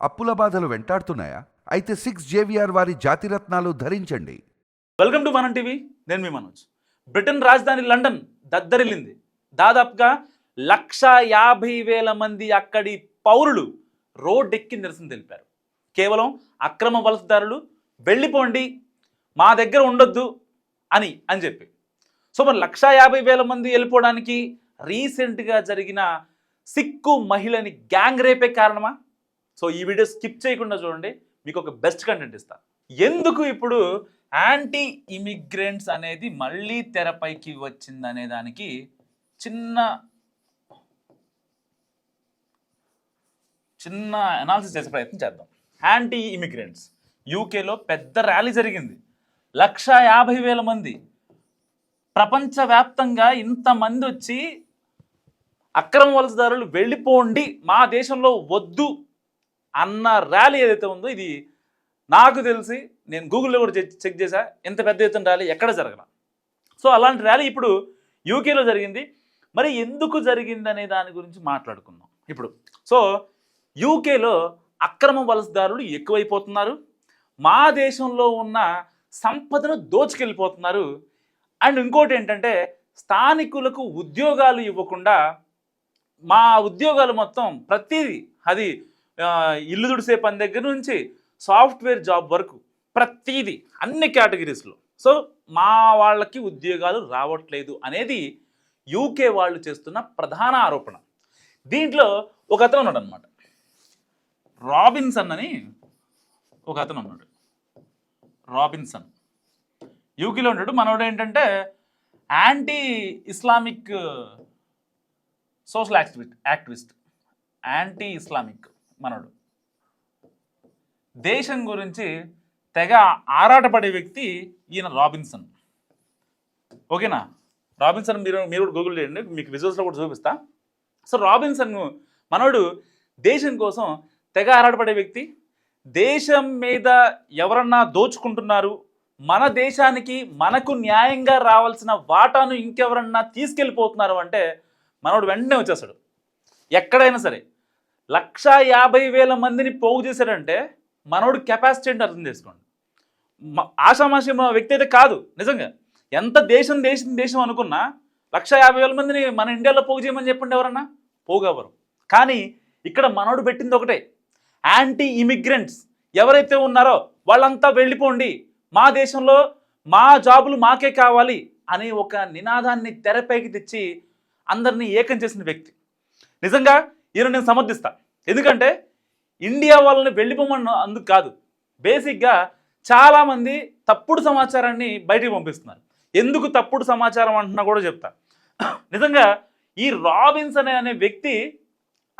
అప్పుల బాధలు వెంటాడుతున్నాయా? అయితే సిక్స్ జేవిఆర్ వారి జాతిరత్నాలు ధరించండి. Welcome to Manam TV. నేను మీ మనోజ్. బ్రిటన్ రాజధాని లండన్ దద్దరిల్లింది. దాదాపుగా లక్ష యాభై వేల మంది అక్కడి పౌరులు రోడ్డెక్కి నిరసన తెలిపారు. కేవలం అక్రమ వలసదారులు వెళ్ళిపోండి మా దగ్గర ఉండొద్దు అని అని చెప్పి. సో మరి లక్ష యాభై వేల మంది వెళ్ళిపోవడానికి రీసెంట్గా జరిగిన సిక్కు మహిళని గ్యాంగ్ రేపే కారణమా? సో ఈ వీడియో స్కిప్ చేయకుండా చూడండి మీకు ఒక బెస్ట్ కంటెంట్ ఇస్తా. ఎందుకు ఇప్పుడు యాంటీ ఇమిగ్రెంట్స్ అనేది మళ్ళీ తెరపైకి వచ్చింది అనే దానికి చిన్న చిన్న అనాలిసిస్ చేసే ప్రయత్నం చేద్దాం. యాంటీ ఇమిగ్రెంట్స్ యూకేలో పెద్ద ర్యాలీ జరిగింది. లక్ష యాభై వేల మంది ప్రపంచవ్యాప్తంగా ఇంతమంది వచ్చి అక్రమ వలసదారులు వెళ్ళిపోండి మా దేశంలో వద్దు అన్న ర్యాలీ ఏదైతే ఉందో ఇది నాకు తెలిసి నేను గూగుల్లో కూడా చెక్ చెక్ చేశా ఎంత పెద్ద ఎత్తున ర్యాలీ ఎక్కడ జరగల. సో అలాంటి ర్యాలీ ఇప్పుడు యూకేలో జరిగింది. మరి ఎందుకు జరిగింది అనే దాని గురించి మాట్లాడుకుందాం. ఇప్పుడు సో యూకేలో అక్రమ వలసదారులు ఎక్కువైపోతున్నారు. మా దేశంలో ఉన్న సంపదను దోచుకెళ్ళిపోతున్నారు. అండ్ ఇంకోటి ఏంటంటే స్థానికులకు ఉద్యోగాలు ఇవ్వకుండా మా ఉద్యోగాలు మొత్తం ప్రతిదీ అది ఇల్లు దుడిసే పని దగ్గర నుంచి సాఫ్ట్వేర్ జాబ్ వరకు ప్రతిదీ అన్ని కేటగిరీస్లో. సో మా వాళ్ళకి ఉద్యోగాలు రావట్లేదు అనేది యూకే వాళ్ళు చేస్తున్న ప్రధాన ఆరోపణ. దీంట్లో ఒక అతను ఉన్నాడు అనమాట రాబిన్సన్ అని ఒక అతను ఉన్నాడు. రాబిన్సన్. యూకేలో ఉన్నాడు మనోడు ఏంటంటే anti Islamic social activist activist anti Islamic మనోడు. దేశం గురించి తెగ ఆరాటపడే వ్యక్తి ఈయన రాబిన్సన్. ఓకేనా? రాబిన్సన్ మీరు మీరు కూడా గూగుల్ చేయండి మీకు విజువల్స్లో కూడా చూపిస్తా. సో రాబిన్సన్ మనోడు దేశం కోసం తెగ ఆరాటపడే వ్యక్తి. దేశం మీద ఎవరన్నా దోచుకుంటున్నారు మన దేశానికి మనకు న్యాయంగా రావాల్సిన వాటాను ఇంకెవరన్నా తీసుకెళ్ళిపోతున్నారు అంటే మనోడు వెంటనే వచ్చేస్తాడు. ఎక్కడైనా సరే. లక్షా యాభై వేల మందిని పోగు చేశాడంటే మనోడు కెపాసిటీ అంటే అర్థం చేసుకోండి. ఆషామాషి వ్యక్తి అయితే కాదు నిజంగా. ఎంత దేశం దేశం దేశం అనుకున్నా లక్ష యాభై వేల మందిని మన ఇండియాలో పోగు చేయమని చెప్పండి ఎవరన్నా? పోగవరు. కానీ ఇక్కడ మనోడు పెట్టింది ఒకటే యాంటీ ఇమిగ్రెంట్స్ ఎవరైతే ఉన్నారో వాళ్ళంతా వెళ్ళిపోండి మా దేశంలో మా జాబులు మాకే కావాలి అనే ఒక నినాదాన్ని తెరపైకి తెచ్చి అందరినీ ఏకం చేసిన వ్యక్తి. నిజంగా ఈయన నేను సమర్థిస్తా. ఎందుకంటే ఇండియా వాళ్ళని వెళ్ళిపోమన్న అందుకు కాదు. బేసిక్గా చాలామంది తప్పుడు సమాచారాన్ని బయటికి పంపిస్తున్నారు. ఎందుకు తప్పుడు సమాచారం అంటున్నా కూడా చెప్తా. నిజంగా ఈ రాబిన్స్ అనే అనే వ్యక్తి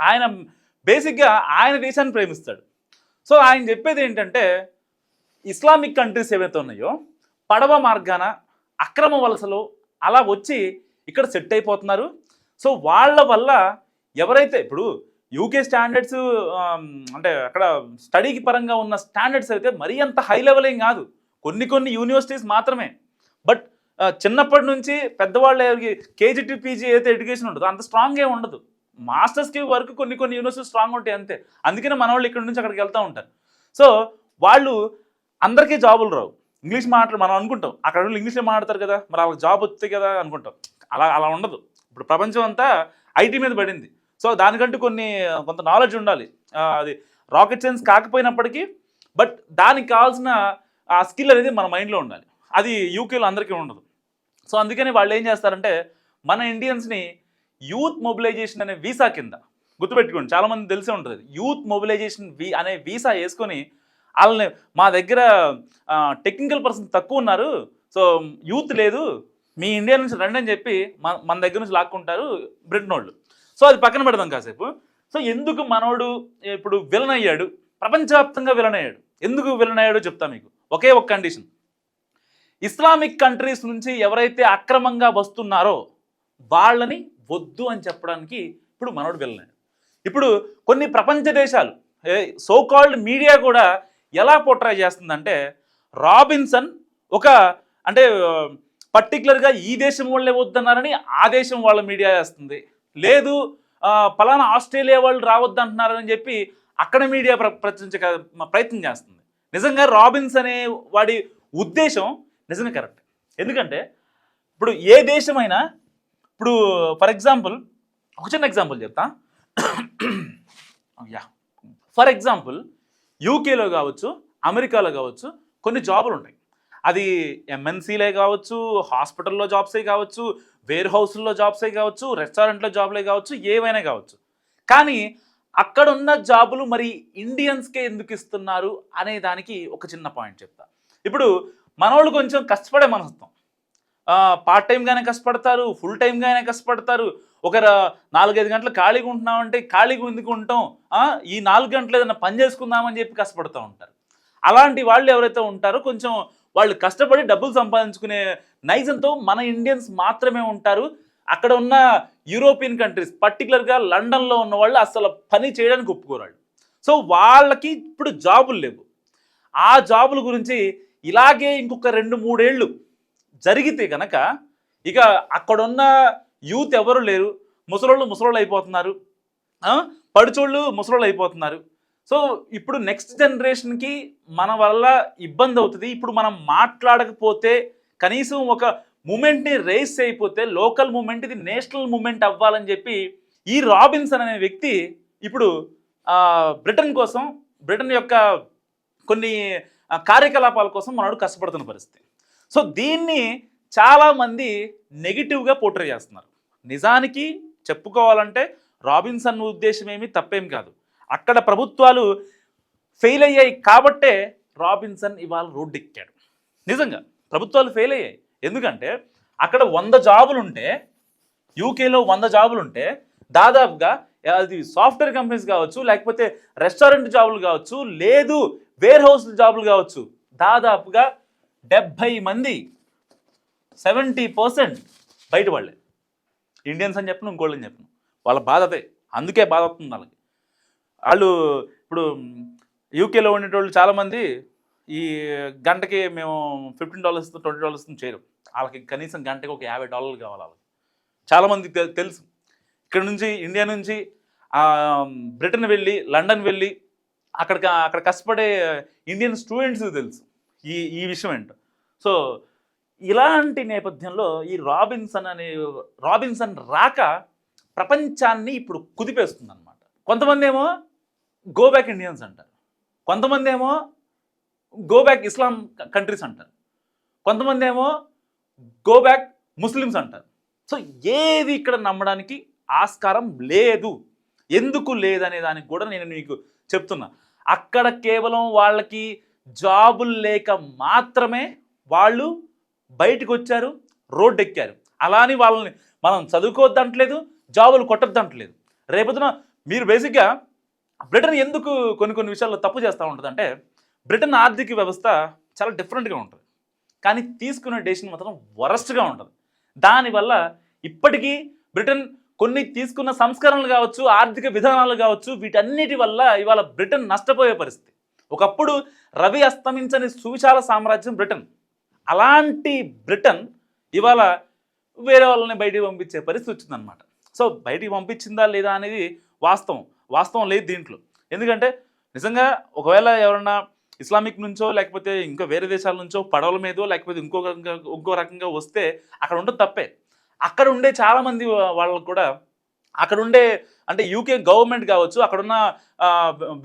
ఆయన బేసిక్గా ఆయన దేశాన్ని ప్రేమిస్తాడు. సో ఆయన చెప్పేది ఏంటంటే ఇస్లామిక్ కంట్రీస్ ఏవైతే ఉన్నాయో పడవ మార్గాన అక్రమ వలసలు అలా వచ్చి ఇక్కడ సెట్ అయిపోతున్నారు. సో వాళ్ళ వల్ల ఎవరైతే ఇప్పుడు యూకే స్టాండర్డ్స్ అంటే అక్కడ స్టడీకి పరంగా ఉన్న స్టాండర్డ్స్ అయితే మరీ అంత హై లెవెల్ ఏం కాదు. కొన్ని కొన్ని యూనివర్సిటీస్ మాత్రమే. బట్ చిన్నప్పటి నుంచి పెద్దవాళ్ళు కేజీ టు పీజీ అయితే ఎడ్యుకేషన్ ఉండదు అంత స్ట్రాంగ్ ఏం ఉండదు. మాస్టర్స్కి వరకు కొన్ని కొన్ని యూనివర్సిటీస్ స్ట్రాంగ్ ఉంటాయి అంతే. అందుకనే మన వాళ్ళు ఇక్కడ నుంచి అక్కడికి వెళ్తూ ఉంటారు. సో వాళ్ళు అందరికీ జాబులు రావు. ఇంగ్లీష్ మాట్లాడు మనం అనుకుంటాం. అక్కడ వాళ్ళు ఇంగ్లీష్లో మాట్లాడతారు కదా మరి వాళ్ళకి జాబ్ వస్తుంది కదా అనుకుంటాం. అలా అలా ఉండదు. ఇప్పుడు ప్రపంచం అంతా ఐటీ మీద పడింది. సో దానికంటూ కొన్ని కొంత నాలెడ్జ్ ఉండాలి. అది రాకెట్ సైన్స్ కాకపోయినప్పటికీ బట్ దానికి కావాల్సిన ఆ స్కిల్ అనేది మన మైండ్లో ఉండాలి. అది యూకేలో అందరికీ ఉండదు. సో అందుకని వాళ్ళు ఏం చేస్తారంటే మన ఇండియన్స్ని యూత్ మొబిలైజేషన్ అనే వీసా కింద గుర్తుపెట్టుకోండి. చాలామంది తెలిసే ఉంటుంది. యూత్ మొబిలైజేషన్ వీ అనే వీసా వేసుకొని వాళ్ళని మా దగ్గర టెక్నికల్ పర్సన్ తక్కువ ఉన్నారు. సో యూత్ లేదు. మీ ఇండియా నుంచి రండి అని చెప్పి మన మన దగ్గర నుంచి లాక్కుంటారు బ్రిటన్ వాళ్ళు. సో అది పక్కన పెడదాం కాసేపు. సో ఎందుకు మనోడు ఇప్పుడు విలన్ అయ్యాడు? ప్రపంచవ్యాప్తంగా విలన్ అయ్యాడు. ఎందుకు విలన్ అయ్యాడో చెప్తా మీకు. ఒకే ఒక కండిషన్ ఇస్లామిక్ కంట్రీస్ నుంచి ఎవరైతే అక్రమంగా వస్తున్నారో వాళ్ళని వద్దు అని చెప్పడానికి ఇప్పుడు మనోడు వెళ్ళినాడు ఇప్పుడు కొన్ని ప్రపంచ దేశాలు సో కాల్డ్ మీడియా కూడా ఎలా పోట్రై చేస్తుందంటే రాబిన్సన్ ఒక అంటే పర్టికులర్గా ఈ దేశం వాళ్ళే వద్దన్నారని ఆ దేశం వాళ్ళ మీడియా వేస్తుంది లేదు పలానా ఆస్ట్రేలియా వాళ్ళు రావద్దు అంటున్నారని చెప్పి అక్కడ మీడియా ప్ర ప్రయత్నం చేస్తుంది. నిజంగా రాబిన్స్ అనే వాడి ఉద్దేశం నిజంగా కరెక్ట్. ఎందుకంటే ఇప్పుడు ఏ దేశమైనా ఇప్పుడు ఫర్ ఎగ్జాంపుల్ ఒక చిన్న ఎగ్జాంపుల్ చెప్తా. యా. ఫర్ ఎగ్జాంపుల్ యూకేలో కావచ్చు అమెరికాలో కావచ్చు కొన్ని జాబులు ఉంటాయి అది ఎంఎన్సీలే కావచ్చు హాస్పిటల్లో జాబ్సే కావచ్చు వేర్ హౌస్లో జాబ్సే కావచ్చు రెస్టారెంట్లో జాబ్లే కావచ్చు ఏవైనా కావచ్చు. కానీ అక్కడున్న జాబులు మరి ఇండియన్స్కే ఎందుకు ఇస్తున్నారు అనే దానికి ఒక చిన్న పాయింట్ చెప్తా. ఇప్పుడు మనోళ్ళు కొంచెం కష్టపడే మనస్తత్వం. పార్ట్ టైంగానే కష్టపడతారు ఫుల్ టైంగానే కష్టపడతారు. ఒక నాలుగైదు గంటలు ఖాళీగా ఉంటున్నామంటే ఖాళీగా ఎందుకు ఉంటాం? ఈ నాలుగు గంటలు ఏదైనా పని చేసుకుందామని చెప్పి కష్టపడుతూ ఉంటారు. అలాంటి వాళ్ళు ఎవరైతే ఉంటారో కొంచెం వాళ్ళు కష్టపడి డబ్బులు సంపాదించుకునే నైజంతో మన ఇండియన్స్ మాత్రమే ఉంటారు. అక్కడ ఉన్న యూరోపియన్ కంట్రీస్ పర్టికులర్గా లండన్లో ఉన్న వాళ్ళు అసలు పని చేయడానికి ఒప్పుకోరాళ్ళు. సో వాళ్ళకి ఇప్పుడు జాబులు లేవు. ఆ జాబుల గురించి ఇలాగే ఇంకొక రెండు మూడేళ్ళు జరిగితే కనుక ఇక అక్కడున్న యూత్ ఎవరు లేరు. ముసలోళ్ళు ముసలోళ్ళు అయిపోతున్నారు. పడిచోళ్ళు పడుచోళ్ళు ముసలోళ్ళు అయిపోతున్నారు. సో ఇప్పుడు నెక్స్ట్ జనరేషన్కి మన వల్ల ఇబ్బంది అవుతుంది. ఇప్పుడు మనం మాట్లాడకపోతే కనీసం ఒక మూమెంట్ని రేస్ అయిపోతే లోకల్ మూమెంట్ ఇది నేషనల్ మూమెంట్ అవ్వాలని చెప్పి ఈ రాబిన్సన్ అనే వ్యక్తి ఇప్పుడు బ్రిటన్ కోసం బ్రిటన్ యొక్క కొన్ని కార్యకలాపాల కోసం మనోడు కష్టపడుతున్న పరిస్థితి. సో దీన్ని చాలామంది నెగిటివ్గా పోర్ట్రే చేస్తున్నారు. నిజానికి చెప్పుకోవాలంటే రాబిన్సన్ ఉద్దేశం ఏమీ తప్పేం కాదు. అక్కడ ప్రభుత్వాలు ఫెయిల్ అయ్యాయి కాబట్టే రాబిన్సన్ ఇవాళ రోడ్డెక్కాడు. నిజంగా ప్రభుత్వాలు ఫెయిల్ అయ్యాయి. ఎందుకంటే అక్కడ వంద జాబులు ఉంటే యూకేలో వంద జాబులు ఉంటే దాదాపుగా అది సాఫ్ట్వేర్ కంపెనీస్ కావచ్చు లేకపోతే రెస్టారెంట్ జాబులు కావచ్చు లేదు వేర్ హౌస్ జాబులు కావచ్చు దాదాపుగా డెబ్భై మంది సెవెంటీ పర్సెంట్ బయట వాళ్ళే ఇండియన్స్ అని చెప్పను ఇంకోళ్ళని చెప్పను. వాళ్ళ బాధ అదే. అందుకే బాధ అవుతుంది వాళ్ళకి. వాళ్ళు ఇప్పుడు యూకేలో ఉండేటోళ్ళు చాలామంది ఈ గంటకి మేము ఫిఫ్టీన్ డాలర్స్ ట్వంటీ డాలర్స్ చేయరు. వాళ్ళకి కనీసం గంటకి ఒక యాభై డాలర్లు కావాలి వాళ్ళకి. చాలామందికి తెలుసు. ఇక్కడ నుంచి ఇండియా నుంచి బ్రిటన్ వెళ్ళి లండన్ వెళ్ళి అక్కడ అక్కడ కష్టపడే ఇండియన్ స్టూడెంట్స్ తెలుసు ఈ ఈ విషయం ఏంటో. సో ఇలాంటి నేపథ్యంలో ఈ రాబిన్సన్ అనే రాబిన్సన్ రాక ప్రపంచాన్ని ఇప్పుడు కుదిపేస్తుంది అనమాట కొంతమంది ఏమో గో బ్యాక్ ఇండియన్స్ అంటారు. కొంతమంది ఏమో గో బ్యాక్ ఇస్లాం కంట్రీస్ అంటారు. కొంతమంది ఏమో గో బ్యాక్ ముస్లిమ్స్ అంటారు. సో ఏది ఇక్కడ నమ్మడానికి ఆస్కారం లేదు. ఎందుకు లేదనే దానికి కూడా నేను మీకు చెప్తున్నా. అక్కడ కేవలం వాళ్ళకి జాబులు లేక మాత్రమే వాళ్ళు బయటకు వచ్చారు రోడ్డు ఎక్కారు. అలా అని వాళ్ళని మనం చదువుకోవద్దంటలేదు జాబులు కొట్టద్దంటలేదు. రేపొద్దున మీరు బేసిక్గా బ్రిటన్ ఎందుకు కొన్ని కొన్ని విషయాల్లో తప్పు చేస్తూ ఉంటుంది అంటే బ్రిటన్ ఆర్థిక వ్యవస్థ చాలా డిఫరెంట్గా ఉంటుంది. కానీ తీసుకునే డెసిషన్ మాత్రం వరస్ట్గా ఉంటుంది. దానివల్ల ఇప్పటికీ బ్రిటన్ కొన్ని తీసుకున్న సంస్కరణలు కావచ్చు ఆర్థిక విధానాలు కావచ్చు వీటన్నిటి వల్ల ఇవాళ బ్రిటన్ నష్టపోయే పరిస్థితి. ఒకప్పుడు రవి అస్తమించని సువిశాల సామ్రాజ్యం బ్రిటన్. అలాంటి బ్రిటన్ ఇవాళ వేరే వాళ్ళని బయటికి పంపించే పరిస్థితి వచ్చిందనమాట సో బయటికి పంపించిందా లేదా అనేది వాస్తవం. వాస్తవం లేదు దీంట్లో. ఎందుకంటే నిజంగా ఒకవేళ ఎవరన్నా ఇస్లామిక్ నుంచో లేకపోతే ఇంకా వేరే దేశాల నుంచో పడవల మీదో లేకపోతే ఇంకో ఇంకో రకంగా వస్తే అక్కడ ఉండదు తప్పే. అక్కడ ఉండే చాలామంది వాళ్ళకు కూడా అక్కడ ఉండే అంటే యూకే గవర్నమెంట్ కావచ్చు అక్కడున్న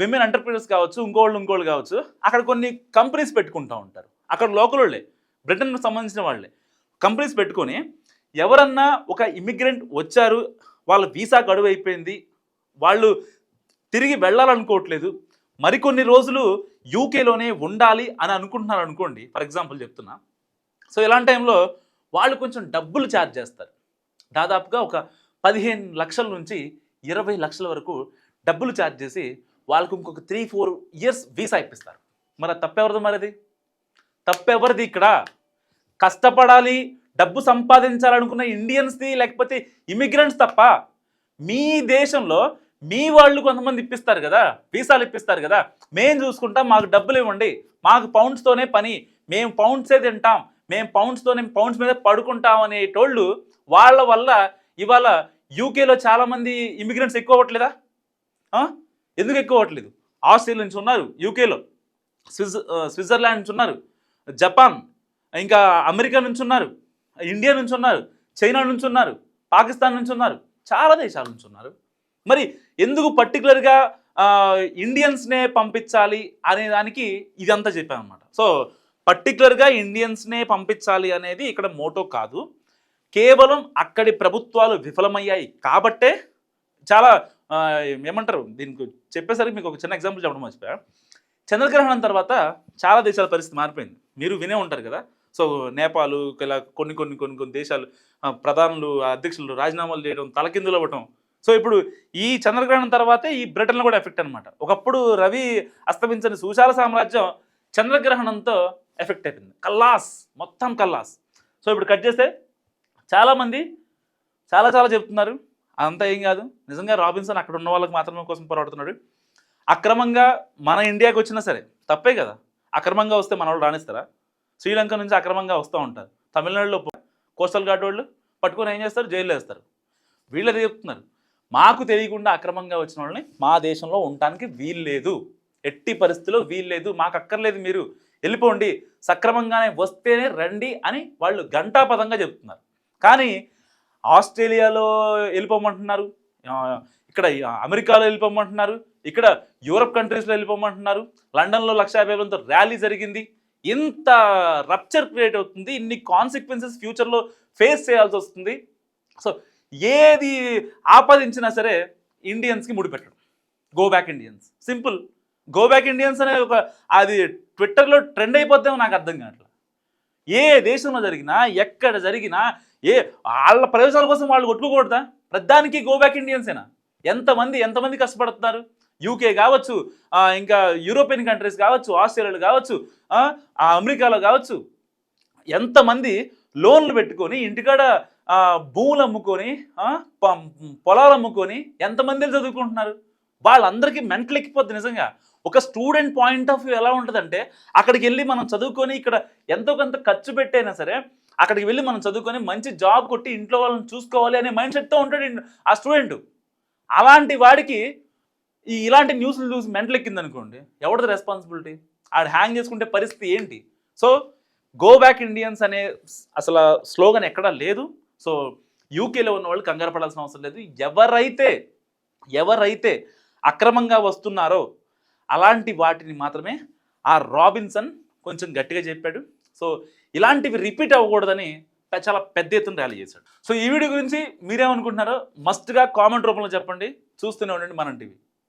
విమెన్ ఎంటర్ప్రీనర్స్ కావచ్చు ఇంకోళ్ళు ఇంకోళ్ళు కావచ్చు అక్కడ కొన్ని కంపెనీస్ పెట్టుకుంటూ ఉంటారు. అక్కడ లోకల్ వాళ్ళే బ్రిటన్కి సంబంధించిన వాళ్ళే. కంపెనీస్ పెట్టుకొని ఎవరన్నా ఒక ఇమిగ్రెంట్ వచ్చారు వాళ్ళ వీసా గడువు అయిపోయింది వాళ్ళు తిరిగి వెళ్ళాలనుకోవట్లేదు. మరికొన్ని రోజులు యూకేలోనే ఉండాలి అని అనుకుంటున్నారు అనుకోండి. ఫర్ ఎగ్జాంపుల్ చెప్తున్నా. సో ఇలాంటి టైంలో వాళ్ళు కొంచెం డబ్బులు ఛార్జ్ చేస్తారు. దాదాపుగా ఒక పదిహేను లక్షల నుంచి ఇరవై లక్షల వరకు డబ్బులు ఛార్జ్ చేసి వాళ్ళకు ఇంకొక త్రీ ఫోర్ ఇయర్స్ వీసా ఇప్పిస్తారు. మరి అది తప్పెవరిది మరిది? తప్పెవరిది ఇక్కడ? కష్టపడాలి డబ్బు సంపాదించాలనుకున్న ఇండియన్స్ది లేకపోతే ఇమిగ్రెంట్స్ తప్ప మీ దేశంలో మీ వాళ్ళు కొంతమంది ఇప్పిస్తారు కదా వీసాలు ఇప్పిస్తారు కదా మేము చూసుకుంటాం మాకు డబ్బులు ఇవ్వండి మాకు పౌండ్స్తోనే పని మేము పౌండ్సే తింటాం మేము పౌండ్స్తోనే పౌండ్స్ మీద పడుకుంటాం అనేటోళ్ళు వాళ్ళ వల్ల ఇవాళ యూకేలో చాలామంది ఇమిగ్రెంట్స్ ఎక్కువ అవ్వట్లేదా? ఎందుకు ఎక్కువ అవ్వట్లేదు? ఆస్ట్రేలియా నుంచి ఉన్నారు యూకేలో స్విజ్ స్విట్జర్లాండ్ నుంచి ఉన్నారు జపాన్ ఇంకా అమెరికా నుంచి ఉన్నారు ఇండియా నుంచి ఉన్నారు చైనా నుంచి ఉన్నారు పాకిస్తాన్ నుంచి ఉన్నారు చాలా దేశాల నుంచి ఉన్నారు. మరి ఎందుకు పర్టికులర్గా ఇండియన్స్నే పంపించాలి అనే దానికి ఇదంతా చెప్పాను అనమాట సో పర్టికులర్గా ఇండియన్స్నే పంపించాలి అనేది ఇక్కడ మోటో కాదు. కేవలం అక్కడి ప్రభుత్వాలు విఫలమయ్యాయి కాబట్టే చాలా ఏమంటారు దీనికి చెప్పేసరికి మీకు ఒక చిన్న ఎగ్జాంపుల్ చెప్పడం మర్చిపోయా. చంద్రగ్రహణం తర్వాత చాలా దేశాల పరిస్థితి మారిపోయింది. మీరు వినే ఉంటారు కదా. సో నేపాల్ ఇలా కొన్ని కొన్ని కొన్ని కొన్ని దేశాలు ప్రధానులు అధ్యక్షులు రాజీనామాలు చేయడం తలకిందులు అవ్వటం సో ఇప్పుడు ఈ చంద్రగ్రహణం తర్వాతే ఈ బ్రిటన్లో కూడా ఎఫెక్ట్ అనమాట ఒకప్పుడు రవి అస్తమించని సుశాల సామ్రాజ్యం చంద్రగ్రహణంతో ఎఫెక్ట్ అయిపోయింది. కల్లాస్ మొత్తం కల్లాస్. సో ఇప్పుడు కట్ చేస్తే చాలామంది చాలా చాలా చెప్తున్నారు అంతా ఏం కాదు. నిజంగా రాబిన్సన్ అక్కడ ఉన్న వాళ్ళకి మాత్రమే కోసం పోరాడుతున్నాడు. అక్రమంగా మన ఇండియాకి వచ్చినా సరే తప్పే కదా. అక్రమంగా వస్తే మన వాళ్ళు రాణిస్తారా? శ్రీలంక నుంచి అక్రమంగా వస్తూ ఉంటారు. తమిళనాడులో కోస్టల్ గార్డ్ వాళ్ళు పట్టుకొని ఏం చేస్తారు? జైల్లో వేస్తారు. వీళ్ళు అదే చెప్తున్నారు. మాకు తెలియకుండా అక్రమంగా వచ్చిన వాళ్ళని మా దేశంలో ఉండటానికి వీల్లేదు ఎట్టి పరిస్థితిలో వీల్లేదు మాకు అక్కర్లేదు మీరు. వెళ్ళిపోండి. సక్రమంగానే వస్తేనే రండి అని వాళ్ళు ఘంటాపదంగా చెప్తున్నారు. కానీ ఆస్ట్రేలియాలో వెళ్ళిపోమంటున్నారు. ఇక్కడ అమెరికాలో వెళ్ళిపోమంటున్నారు. ఇక్కడ యూరప్ కంట్రీస్లో వెళ్ళిపోమంటున్నారు. లండన్లో లక్ష యాభై వేలతో ర్యాలీ జరిగింది. ఇంత రప్చర్ క్రియేట్ అవుతుంది. ఇన్ని కాన్సిక్వెన్సెస్ ఫ్యూచర్లో ఫేస్ చేయాల్సి వస్తుంది. సో ఏది ఆపాదించినా సరే ఇండియన్స్కి ముడిపెట్టడం. Go back Indians simple go back Indians అనే ఒక అది ట్విట్టర్లో ట్రెండ్ అయిపోద్దేమో నాకు అర్థం కావట్లేదు ఏ దేశంలో జరిగినా ఎక్కడ జరిగినా ఏ వాళ్ళ ప్రయోజనాల కోసం వాళ్ళు కొట్టుకోకూడదా? ప్రధానికి గో బ్యాక్ ఇండియన్సేనా ఎంతమంది ఎంతమంది కష్టపడుతున్నారు? యూకే కావచ్చు ఇంకా యూరోపియన్ కంట్రీస్ కావచ్చు ఆస్ట్రేలియాలో కావచ్చు ఆ, అమెరికాలో కావచ్చు ఎంతమంది లోన్లు పెట్టుకొని ఇంటికాడ భూములు అమ్ముకొని పొలాలు అమ్ముకొని ఎంతమంది చదువుకుంటున్నారు? వాళ్ళందరికీ మెంటల్ ఎక్కిపోద్ది నిజంగా. ఒక స్టూడెంట్ పాయింట్ ఆఫ్ వ్యూ ఎలా ఉంటుందంటే అక్కడికి వెళ్ళి మనం చదువుకొని ఇక్కడ ఎంతో కొంత ఖర్చు పెట్టైనా సరే అక్కడికి వెళ్ళి మనం చదువుకొని మంచి జాబ్ కొట్టి ఇంట్లో వాళ్ళని చూసుకోవాలి అనే మైండ్ సెట్తో ఉంటాడు ఆ స్టూడెంట్. అలాంటి వాడికి ఈ ఇలాంటి న్యూస్లు చూసి మెంటల్ ఎక్కింది అనుకోండి ఎవరిది రెస్పాన్సిబిలిటీ? ఆడు హ్యాంగ్ చేసుకుంటే పరిస్థితి ఏంటి? సో గో బ్యాక్ ఇండియన్స్ అనే అసలు స్లోగన్ ఎక్కడా లేదు. సో యూకేలో ఉన్న వాళ్ళు కంగారు పడాల్సిన అవసరం లేదు. ఎవరైతే ఎవరైతే అక్రమంగా వస్తున్నారో అలాంటి వాటిని మాత్రమే ఆ రాబిన్సన్ కొంచెం గట్టిగా చెప్పాడు. సో ఇలాంటివి రిపీట్ అవ్వకూడదని చాలా పెద్ద ఎత్తున ర్యాలీ చేశాడు. సో ఈ వీడియో గురించి మీరేమనుకుంటున్నారో మస్ట్గా కామెంట్ రూపంలో చెప్పండి. చూస్తూనే ఉండండి మనం టీవీ.